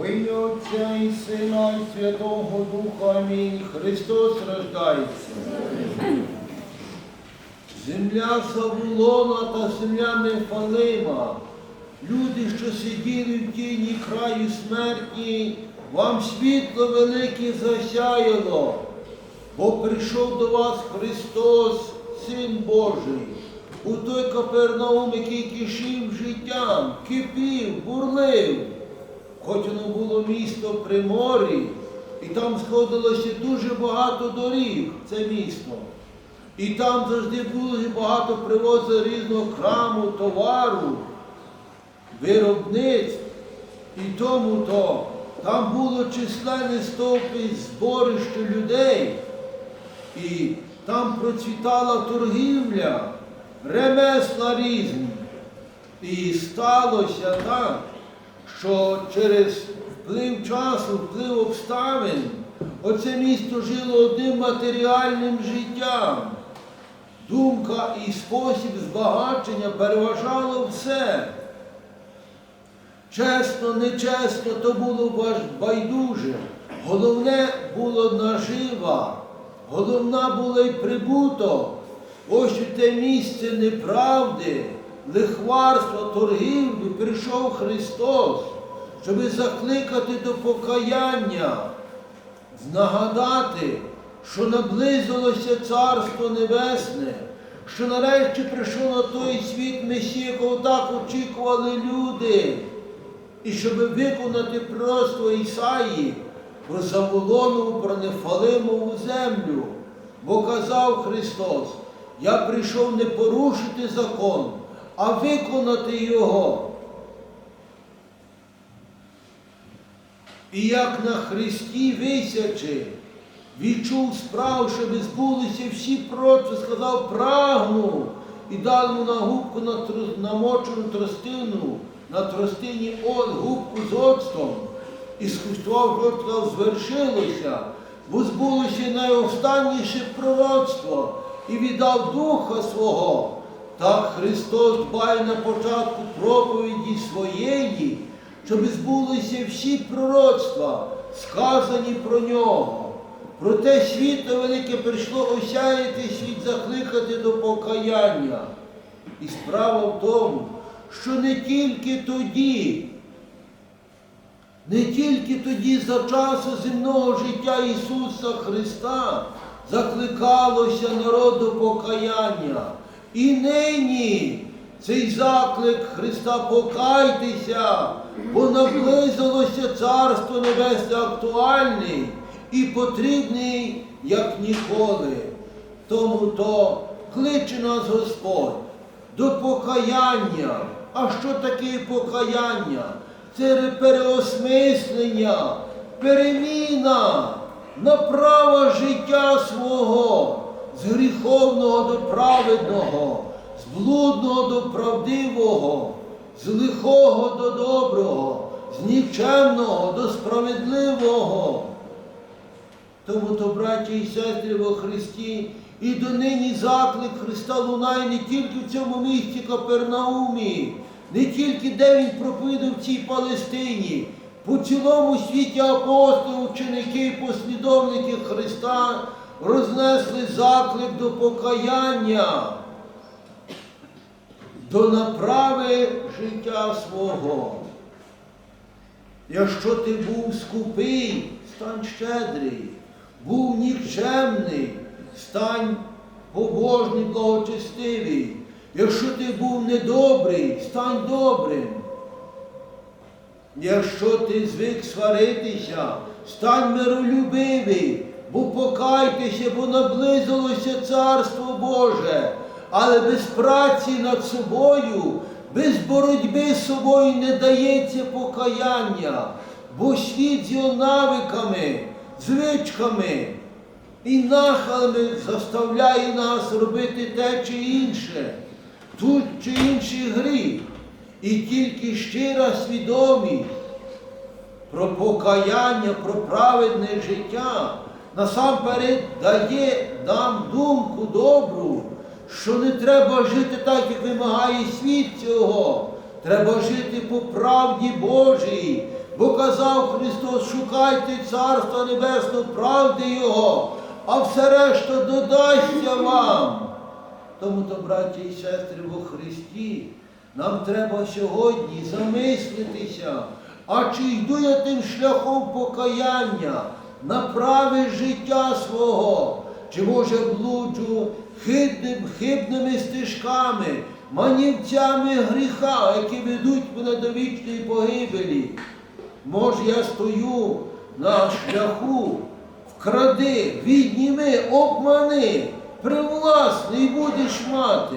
Во Отця і Сина, і Святого Духа, Амінь. Христос рождається. Земля Савулона та земля Нефалима. Люди, що сиділи в тіні краю смерті, вам світло велике засяяло, бо прийшов до вас Христос, Син Божий, у той Капернаум, який кишів життям, кипів, бурлив. Хоч воно було місто при морі, і там сходилося дуже багато доріг, це місто. І там завжди було багато привозили різного храму, товару, виробництв. І тому то там було численне стовпи зборище людей. І там процвітала торгівля, ремесла різні. І сталося так, що через вплив часу, вплив обставин, оце місто жило одним матеріальним життям. Думка і спосіб збагачення переважало все. Чесно, нечесно, то було байдуже. Головне було нажива, головна була й прибуток. Ось у те місце неправди, лихварства, торгівлі прийшов Христос, щоб закликати до покаяння, нагадати, що наблизилося Царство Небесне, що нарешті прийшов на той світ Месія, якого так очікували люди. І щоб виконати пророцтво Ісаї про Заволонову, про Нефалимову землю. Бо казав Христос, я прийшов не порушити закон, а виконати його. І як на Христі висячи, відчув справ, щоб збулися всі пророцтва, сказав, прагну, і дав йому на губку на трос- намочену тростину, на тростині от, губку з оцтом, і скуштував, що звершилося, бо збулося найостанніше пророцтво, і віддав духа свого. Так Христос дбає на початку проповіді своєї, щоб збулися всі пророцтва, сказані про нього. Проте світло велике прийшло осяяти світ, закликати до покаяння. І справа в тому, що не тільки тоді, не тільки тоді за часу земного життя Ісуса Христа закликалося народ до покаяння. І нині цей заклик Христа покайтеся, бо наблизилося Царство Небесне актуальний і потрібний, як ніколи. Тому то кличе нас Господь до покаяння. А що таке покаяння? Це переосмислення, переміна, направа життя свого з гріховного до праведного, з блудного до правдивого, з лихого до доброго, з нікчемного до справедливого. Тому то, браті і сестри во Христі, і донині заклик Христа лунає не тільки в цьому місті Капернаумі, не тільки де він проповідав в цій Палестині, по цілому світі апостоли, ученики послідовники Христа рознесли заклик до покаяння, до направи життя свого. Якщо ти був скупий, стань щедрий, був нікчемний, стань побожний, благочестивий. Якщо ти був недобрий, стань добрим. Якщо ти звик сваритися, стань миролюбивий, бо покайтеся, бо наблизилося Царство Боже. Але без праці над собою, без боротьби з собою не дається покаяння, бо світ його навиками, звичками і нахалами заставляє нас робити те чи інше, тут чи інший гріх. І тільки щира свідомість про покаяння, про праведне життя насамперед дає нам думку добру, що не треба жити так, як вимагає світ цього. Треба жити по правді Божій, Бо казав Христос, шукайте Царства Небесного, правди Його, а все решта додасться вам. Тому то, браті і сестри, во Христі, нам треба сьогодні замислитися, а чи йду я тим шляхом покаяння на праве життя свого, чи може блуджу хибним, хибними стежками, манівцями гріха, які ведуть мене до вічної погибелі. Може, я стою на шляху, вкради, відніми, обмани, привласний будеш мати,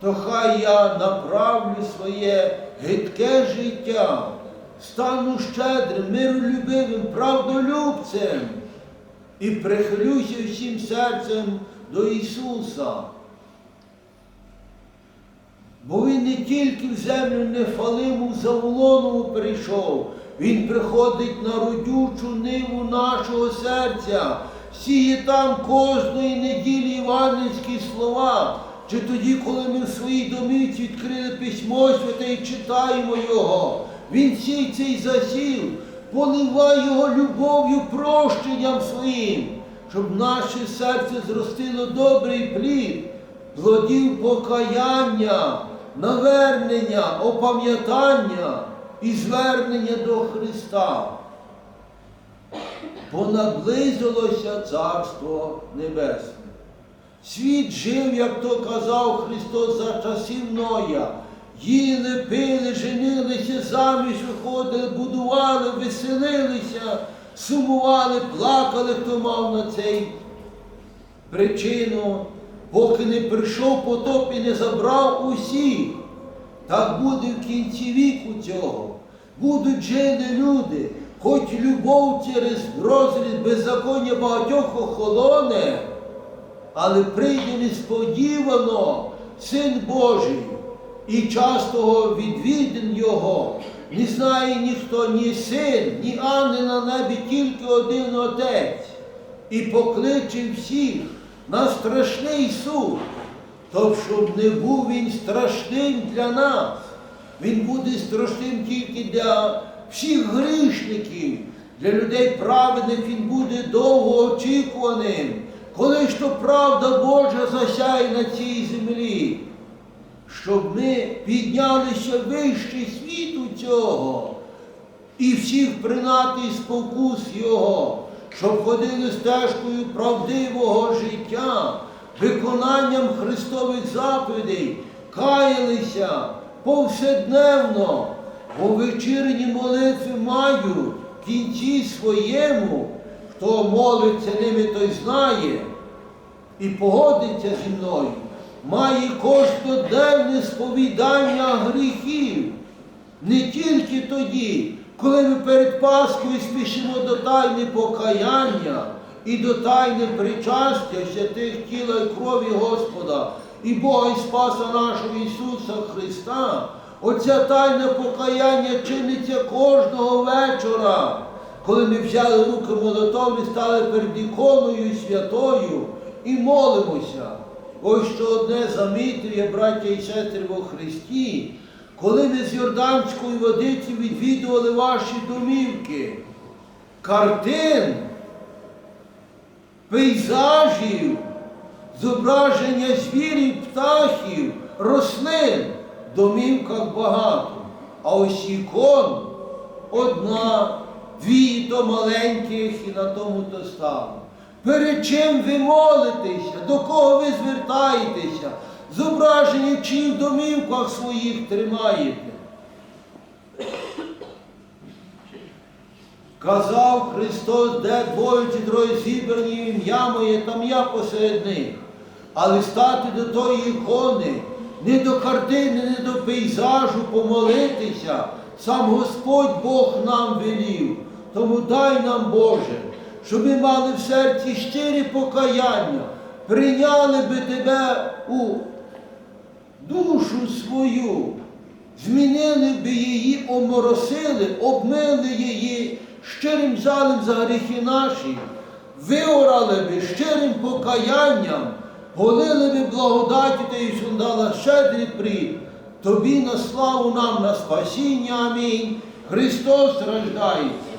то хай я направлю своє гидке життя, стану щедрим, миролюбивим, правдолюбцем і прихилюся всім серцем до Ісуса. Бо він не тільки в землю нефалиму заволонову прийшов, він приходить на родючу ниву нашого серця, сіє там кожної неділі івангельські слова. Чи тоді, коли ми в своїй домівці відкрили письмо святе і читаємо його, він сій цей засів, поливає його любов'ю, прощенням своїм, щоб наше серце зростило добрий плід, плодів покаяння, навернення, опам'ятання і звернення до Христа. Бо наблизилося Царство Небесне. Світ жив, як то казав Христос за часів Ноя. Їли, пили, женилися, заміж виходили, будували, веселилися, сумували, плакали, хто мав на цей причину, поки не прийшов потоп і не забрав усіх. Так буде в кінці віку цього. Будуть жити люди, хоч любов через розріз беззаконня багатьох охолоне, але прийде несподівано Син Божий, і частого відвідин Його. Не знає ніхто, ні син, ні ангел на небі, тільки один Отець, і покличе всіх на страшний суд. То щоб не був він страшним для нас, він буде страшним тільки для всіх грішників, для людей праведних він буде довгоочікуваним, коли ж то правда Божа засяє на цій землі, щоб ми піднялися вище світу цього і всіх принати спокус Його, щоб ходили стежкою правдивого життя, виконанням Христових заповідей, каялися повседневно, бо вечірні молитви мають в кінці своєму, хто молиться ними, той знає і погодиться зі мною, має кожноденне сповідання гріхів. Не тільки тоді, коли ми перед Пасхою спішимо до тайни покаяння і до тайни причастя святих тіла і крові Господа і Бога і Спаса нашого Ісуса Христа. Оця тайна покаяння чиниться кожного вечора, коли ми взяли руки молотові, стали перед іконою святою і молимося. Ось що одне замітив я, браття і сестри во Христі, коли ми з Йорданської водиці відвідували ваші домівки, картин, пейзажів, зображення звірів, птахів, рослин, домівках багато. А ось ікон одна, дві то маленьких і на тому то стало. Перед чим ви молитеся, до кого ви звертаєтеся, зображення чи в домівках своїх тримаєте. Казав Христос, де двоє чи троє зібрані ім'я моє, там я посеред них. Але стати до тої ікони, не до картини, не до пейзажу помолитися, сам Господь Бог нам велів. Тому дай нам, Боже, щоб ми мали в серці щирі покаяння, прийняли би Тебе у душу свою, змінили би її, оморосили, обмили її щирим жалем за гріхи наші, виорали би щирим покаянням, полили би благодаті та і дала щедрий прід, тобі на славу нам, на спасіння. Амінь. Христос рождається.